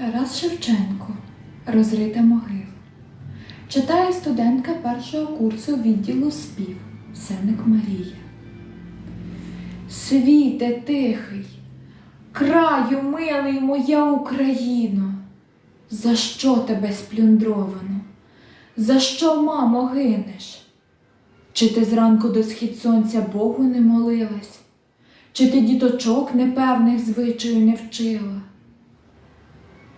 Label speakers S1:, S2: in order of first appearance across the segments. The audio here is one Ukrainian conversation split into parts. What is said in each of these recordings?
S1: Тарас Шевченко Розрита могила. Читає студентка першого курсу відділу спів Сеник Марія. Світе тихий, краю милий моя Україно, за що тебе сплюндровано? За що, мамо, гинеш? Чи ти зранку до схід сонця Богу не молилась? Чи ти діточок непевних звичаю не вчила?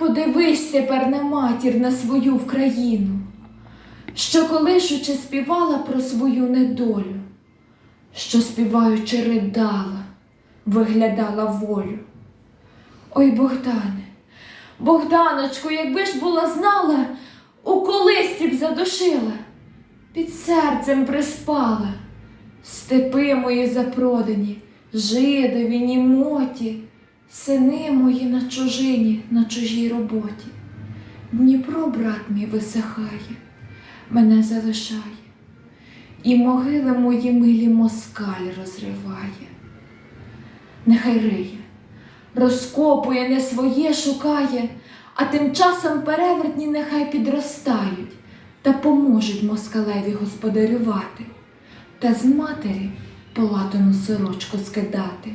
S1: подивись тепер на матір на свою вкраїну, що колишучи співала про свою недолю, що співаючи ридала, виглядала волю. Ой, Богдане, Богданочку, якби ж була знала, у колисці б задушила, під серцем приспала, степи мої запродані, жидові, німоті, сини мої на чужині, на чужій роботі. Дніпро, брат мій, висихає, мене залишає, і могили мої милі москаль розриває. Нехай риє, розкопує, не своє шукає, а тим часом перевертні нехай підростають та поможуть москалеві господарювати, та з матері полатану сорочку скидати.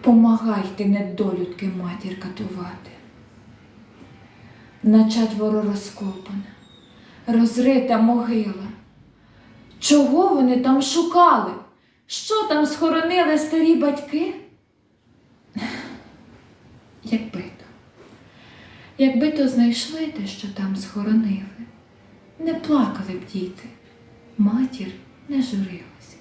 S1: Помагайте, недолюдки матір катувати. На четверо розкопана, розрита могила. Чого вони там шукали? Що там схоронили старі батьки? Якби то, якби то знайшли те, що там схоронили, не плакали б діти, матір не журилася.